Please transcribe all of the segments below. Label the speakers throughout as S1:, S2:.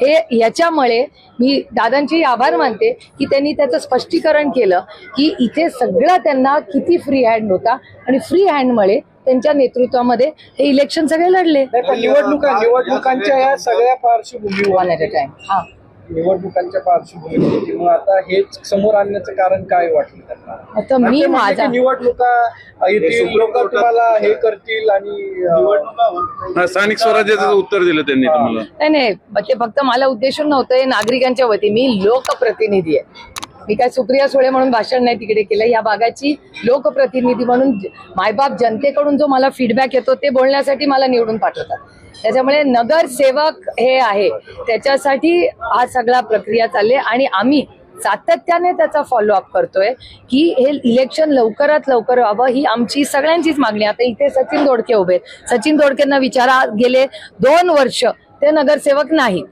S1: हे याच्यामुळे मी दादांची आभार मानते की त्यांनी त्याचं स्पष्टीकरण केलं की इथे सगळं त्यांना किती फ्री हँड होता आणि फ्री हँडमुळे त्यांच्या नेतृत्वामध्ये हे इलेक्शन सगळे लढले.
S2: निवडणुका निवडणुकांच्या या सगळ्या पार्श्वभूमीवर
S1: टाइम हा.
S2: निवडणुकांच्या पार्श्वभूमीवर मग आता हेच समोर आणण्याचं कारण काय वाटलं त्यांना?
S1: आता मी
S2: आणि ते म्हणले
S1: माझा
S2: की निवडणुका येतील लोक तुम्हाला हे करतील आणि
S3: हा, स्थानिक स्वराज्याचं उत्तर दिलं त्यांनी तुम्हाला.
S1: नाही नाही ते फक्त मला उद्देशून नव्हतं हे नागरिकांच्या वती मी लोकप्रतिनिधी आहे. मी काय सुप्रिया सुळे म्हणून भाषण नाही तिकडे केलं. या भागाची लोकप्रतिनिधी म्हणून मायबाप जनतेकडून जो मला फीडबॅक येतो ते बोलण्यासाठी मला निवडून पाठवतात. त्याच्यामुळे नगरसेवक हे आहे. त्याच्यासाठी हा सगळा प्रक्रिया चालली आणि आम्ही सातत्याने त्याचा फॉलोअप करतोय की हे इलेक्शन लवकरात लवकर व्हावं ही आमची सगळ्यांचीच मागणी आता इथे सचिन दोडके उभे सचिन दोडकेंना विचारा गेले दोन वर्ष ते नगरसेवक नाही.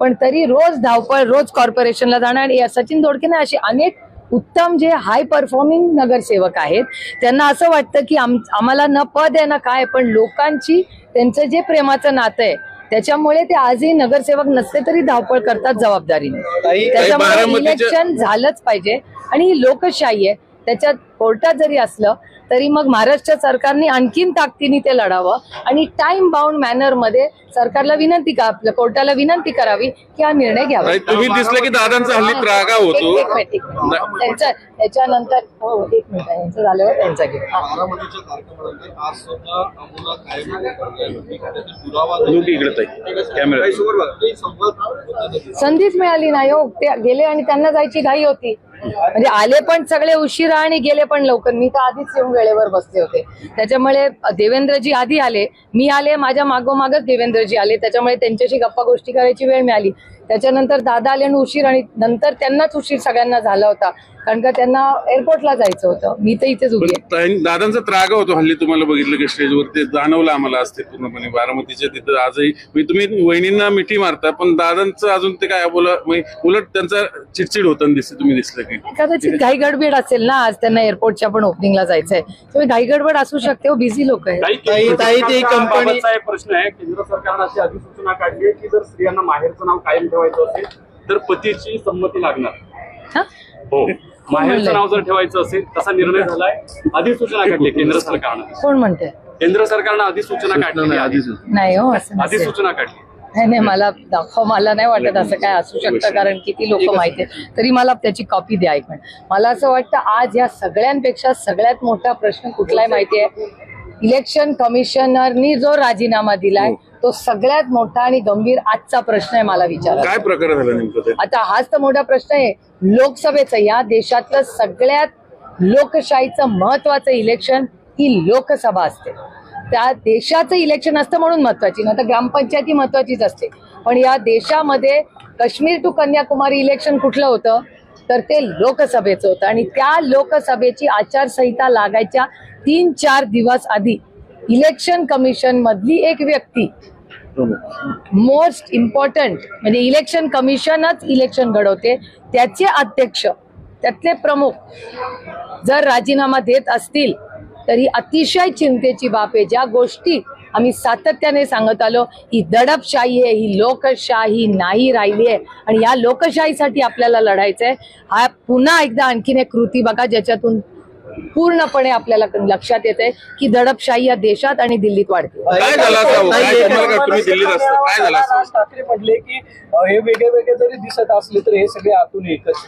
S1: पण तरी रोज धावपळ रोज कॉर्पोरेशनला जाणार. आणि या सचिन दोडकेने असे अनेक उत्तम जे हाय परफॉर्मिंग नगरसेवक आहेत त्यांना असं वाटतं की आम आम्हाला न पद आहे ना काय पण लोकांची त्यांचं जे प्रेमाचं नातं आहे त्याच्यामुळे ते आजही नगरसेवक नसले तरी धावपळ करतात जबाबदारीने. त्याच्यामुळे इलेक्शन झालंच पाहिजे. आणि ही लोकशाही आहे. त्याच्यात कोर्टात जरी असलं तरी मग महाराष्ट्र सरकारने आणखीन ताकदीने ते लढावं आणि टाइम बाउंड मॅनरमध्ये सरकारला विनंती का आपल्या कोर्टाला विनंती करावी की हा निर्णय घ्यावा.
S3: तुम्ही दिसलं की दादांचा हल्ली त्रागा होतो.
S1: एक- एक मिनिट, एक मिनिट. त्यांचं त्याच्यानंतर हो एक मिनिट यांचं त्यांचा घे
S4: होता त्याचा.
S1: संधीच मिळाली नाही हो. ते गेले आणि त्यांना जायची घाई होती. म्हणजे आले पण सगळे उशिरा आणि गेले पण लवकर. मी तर आधीच येऊन वेळेवर बसले होते. त्याच्यामुळे देवेंद्रजी आधी आले. मी आले माझ्या मागोमागच देवेंद्रजी आले. त्याच्यामुळे त्यांच्याशी गप्पा गोष्टी करायची वेळ मिळाली. त्याच्यानंतर दादा आले आणि उशीर आणि नंतर त्यांनाच उशीर सगळ्यांना झाला होता. कारण का त्यांना एअरपोर्टला जायचं होतं. मी तर इथेच उभी आहे.
S3: ताई- दादांचा त्रागा होतो हल्ली तुम्हाला बघितलं की स्टेजवर ते जाणवलं आम्हाला असते पूर्णपणे बारामतीच्या तिथं आजही. म्हणजे तुम्ही वहिनींना मिठी मारता पण दादांचं अजून ते काय बोला म्हणजे उलट त्यांचा चिडचिड होताना दिसते तुम्ही दिसलं की.
S1: कदाचित घाई गडबड असेल ना आज त्यांना एअरपोर्टच्या पण ओपनिंगला जायचंय. त्यामुळे घाई गडबड असू शकते बिझी लोक आहेत.
S2: ताई- ताई, ती कंपनी-
S5: बाबतचा एक प्रश्न आहे. केंद्र सरकारनं अशी अधिसूचना काढली आहे की जर स्त्रियांना माहेरचं नाव कायम ठेवायचं असेल तर पतीची संमती लागणार.
S1: हा?
S5: हो. माहेरचं? नाव जर ठेवायचं असेल तसा निर्णय झालाय. अधिसूचना काढली केंद्र सरकारनं.
S1: कोण म्हणते
S5: केंद्र सरकारनं अधिसूचना काढली.
S1: नाही हो.
S5: अधिसूचना काढली.
S1: नाही नाही मला दाखव मला नाही वाटत असं काय असू शकतं कारण किती लोक माहिती तरी मला त्याची कॉपी द्या एक मिनिट मला असं वाटतं आज या सगळ्यांपेक्षा सगळ्यात मोठा प्रश्न कुठलाय माहिती आहे इलेक्शन कमिशनरनी जो राजीनामा दिलाय तो सगळ्यात मोठा आणि गंभीर आजचा प्रश्न आहे मला विचारा
S3: काय प्रकार झाला नेमकं
S1: आता हाच तर मोठा प्रश्न आहे. लोकसभेचं या देशातलं सगळ्यात लोकशाहीचं महत्वाचं इलेक्शन ही लोकसभा असते. त्या देशाचं इलेक्शन असतं म्हणून महत्वाची ना तर ग्रामपंचायती महत्वाचीच असते. पण या देशामध्ये काश्मीर टू कन्याकुमारी इलेक्शन कुठलं होतं? तर ते लोकसभेचं होतं. आणि त्या लोकसभेची आचारसंहिता लागायच्या तीन चार दिवस आधी इलेक्शन कमिशन मधली एक व्यक्ती. मोस्ट इम्पॉर्टंट म्हणजे इलेक्शन कमिशनच इलेक्शन घडवते. त्याचे अध्यक्ष त्यातले प्रमुख जर राजीनामा देत असतील तर ही अतिशय चिंतेची बाब आहे. ज्या गोष्टी आम्ही सातत्याने सांगत आलो ही दडपशाही आहे ही लोकशाही नाही राहिली आहे. आणि या लोकशाहीसाठी आपल्याला लढायचं आहे हा पुन्हा एकदा आणखीन एक कृती बघा ज्याच्यातून पूर्णपणे आपल्याला लक्षात येते की दडपशाही या देशात आणि दिल्लीत वाढते.
S3: काय झालं असावं? काय तुम्हाला काय तुम्ही दिल्लीत असता? काय झालं असावं?
S2: राज ठाकरे म्हटले की अं, हे वेगळे वेगळे जरी दिसत असले तर हे सगळे आतून एकच.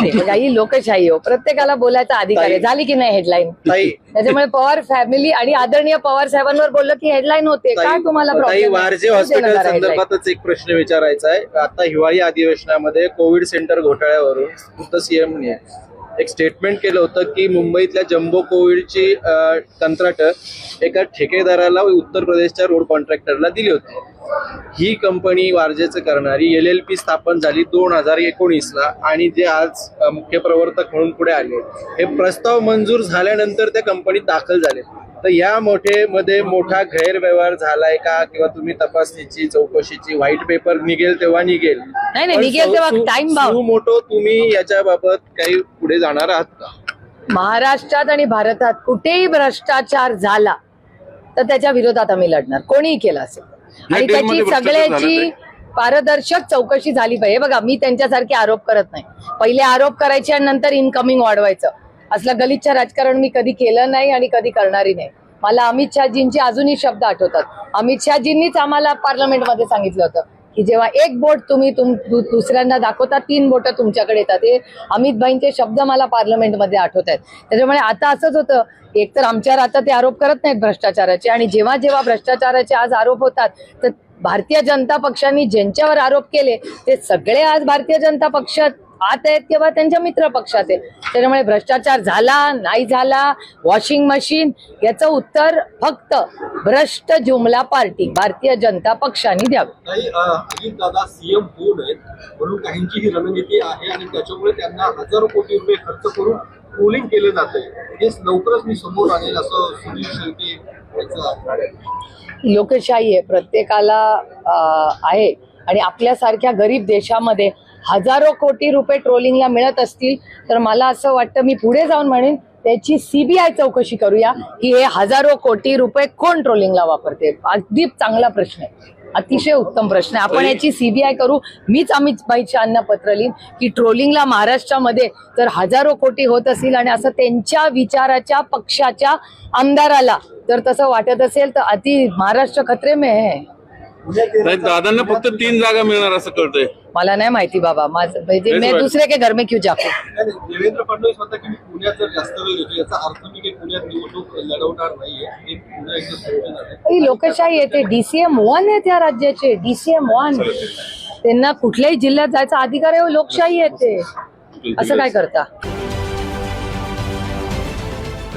S1: नाही, बघा, ही लोकशाही हो. प्रत्येकाला बोलायचा अधिकार आहे. झाली की नाही हेडलाईन
S6: ताई.
S1: त्याच्यामुळे पवार फॅमिली आणि आदरणीय पवार साहेबांवर बोललं की हेडलाईन होते. काय तुम्हाला
S6: ताई
S1: problem आहे?
S6: वारजे हॉस्पिटल
S1: देणार आहे headline?
S6: संदर्भातच एक प्रश्न विचारायचा आहे. आता हिवाळी अधिवेशनामध्ये कोविड सेंटर घोटाळ्यावरून खुद्द सीएमने एक स्टेटमेंट केलं होतं की मुंबईतल्या जम्बो कोविडची कंत्राट एका ठेकेदाराला उत्तर प्रदेशच्या रोड कॉन्ट्रॅक्टरला दिली होती. ही कंपनी वारजेचं करणारी एल एल पी स्थापन झाली दोन हजार एकोणीसला आणि जे आज मुख्य प्रवर्तक म्हणून पुढे आले. हे प्रस्ताव मंजूर झाल्यानंतर त्या कंपनीत दाखल झाले. तर या मोठे मध्ये मोठा गैरव्यवहार झालाय का? किंवा तुम्ही तपासणीची चौकशीची व्हाईट पेपर निघेल तेव्हा निघेल.
S1: नाही, नाही, निघेल तेव्हा time bound.
S6: मोठो तुम्ही याच्याबाबत काही पुढे जाणार आहात का?
S1: महाराष्ट्रात आणि भारतात कुठेही भ्रष्टाचार झाला तर त्याच्या विरोधात आम्ही लढणार. कोणीही केला असेल. आणि त्याची
S3: भ्रष्टाचार झाला
S1: सगळ्याची पारदर्शक चौकशी झाली पाहिजे. बघा मी त्यांच्यासारखे आरोप करत नाही. पहिले आरोप करायचे आणि नंतर इनकमिंग वाढवायचं. असलं गलिच्छा राजकारण मी कधी केलं नाही आणि कधी करणारी नाही. मला अमित शहाजींचे अजूनही शब्द आठवतात. अमित शहाजींनीच आम्हाला पार्लमेंटमध्ये सांगितलं होतं की जेव्हा एक बोट तुम्ही तुम दु- दुसऱ्यांना दाखवता तीन बोटं तुमच्याकडे येतात. हे अमित भाईंचे शब्द मला पार्लमेंटमध्ये आठवत आहेत त्याच्यामुळे आता असंच होतं. एकतर आमच्यावर आता ते आरोप करत नाहीत भ्रष्टाचाराचे आणि जेव्हा जेव्हा भ्रष्टाचाराचे आज आरोप होतात तर भारतीय जनता पक्षाने ज्यांच्यावर आरोप केले ते सगळे आज भारतीय जनता पक्षात आत आहेत किंवा त्यांच्या मित्र पक्षात आहेत. त्याच्यामुळे भ्रष्टाचार झाला नाही झाला वॉशिंग मशीन याचं उत्तर फक्त भ्रष्ट जुमला पार्टी भारतीय जनता पक्षाने द्यावं.
S4: दादा सीएम होऊ नयेत म्हणून काहींची ही रणनीती आहे आणि त्याच्यामुळे त्यांना हजारो कोटी रुपये खर्च करून पोलिंग केलं जातंय. हे लवकरच मी समोर आणेल असं सुनील शेळके आहे.
S1: लोकशाही आहे प्रत्येकाला आहे. आणि आपल्यासारख्या गरीब देशामध्ये हजारो कोटी रुपये ट्रोलिंगला मिळत असतील तर मला असं वाटतं मी पुढे जाऊन म्हणेन त्याची सीबीआय चौकशी करूया. की हे हजारो कोटी रुपये कोण ट्रोलिंगला वापरते? अगदी चांगला प्रश्न आहे. अतिशय उत्तम प्रश्न आहे. आपण याची सीबीआय करू. मीच अमित भाईच्या पत्र लिहीन की ट्रोलिंगला महाराष्ट्रामध्ये जर हजारो कोटी होत असतील आणि असं त्यांच्या विचाराच्या पक्षाच्या आमदाराला जर तसं वाटत असेल तर अति महाराष्ट्र खतरे में है.
S3: नाही, दादांना फक्त तीन जागा मिळणार असं कळतंय.
S1: मला नाही माहिती बाबा. माझं म्हणजे मैं. दुसरे के घर में क्यों
S4: नाही, देवेंद्र फडणवीस म्हणतात की मी पुण्यात जर जास्त वेळ घेतो याचा अर्थ मी काही पुण्यात निवडणूक लढवणार नाहीये. हे पुन्हा एकदा.
S1: ही लोकशाही येते. डीसीएम वन आहेत या राज्याचे. डीसीएम वन त्यांना कुठल्याही जिल्ह्यात जायचा अधिकार आहे लोकशाही येते. असं काय करता?